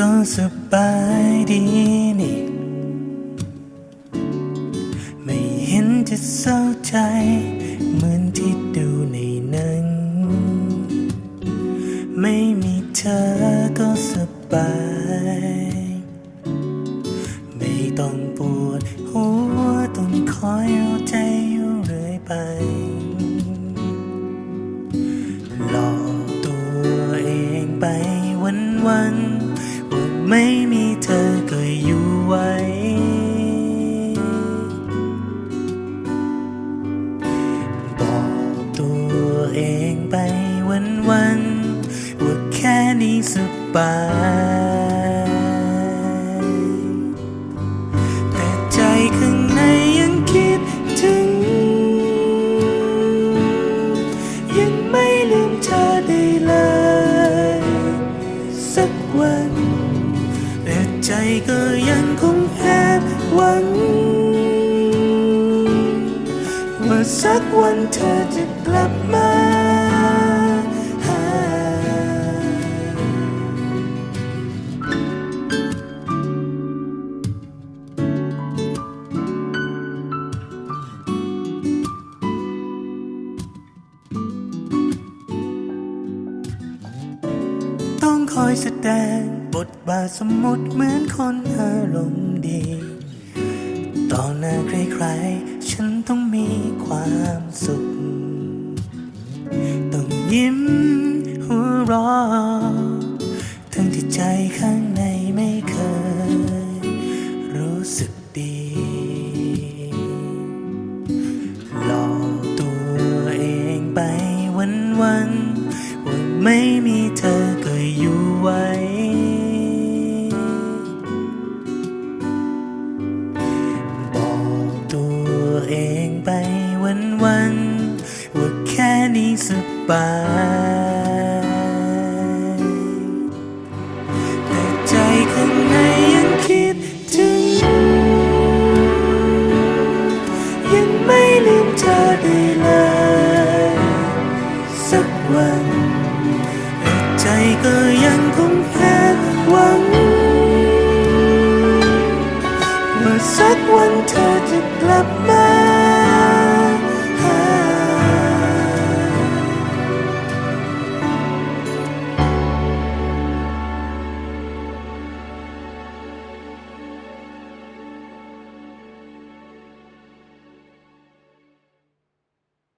ก็สบายดีนี่ ไม่เห็นจะเศร้าใจ เหมือนที่ดูในหนัง ไม่มีเธอก็สบาย ไม่ต้องปวดหัวต้องคอยเอาใจอยู่เรื่อยไปหลอกตัวเองไปวันวัน ไม่มีเธอก็อยู่ไว้ บอกตัวเองไปวันวันว่าแค่นี้สบาย สักวันเธอจะกลับมาหาต้องคอยแสดงบทบาทสมมติเหมือนคนอารมณ์ดี ต่อหน้าใครๆ ฉันต้องมีความสุข ต้องยิ้มหัวเรอทั้งที่ใจข้างในไม่เคย รู้สึกดี หลอกตัวเองไปวันวันว่าไม่มีเธอก็อยู่ไว้ วันวันว่าแค่นี้สบายแต่ใจข้างในยังคิดถึง ยังไม่ลืมเธอได้เลย สักวันแต่ใจก็ยังคงแอบหวังว่าสักวันเธอจะกลับมา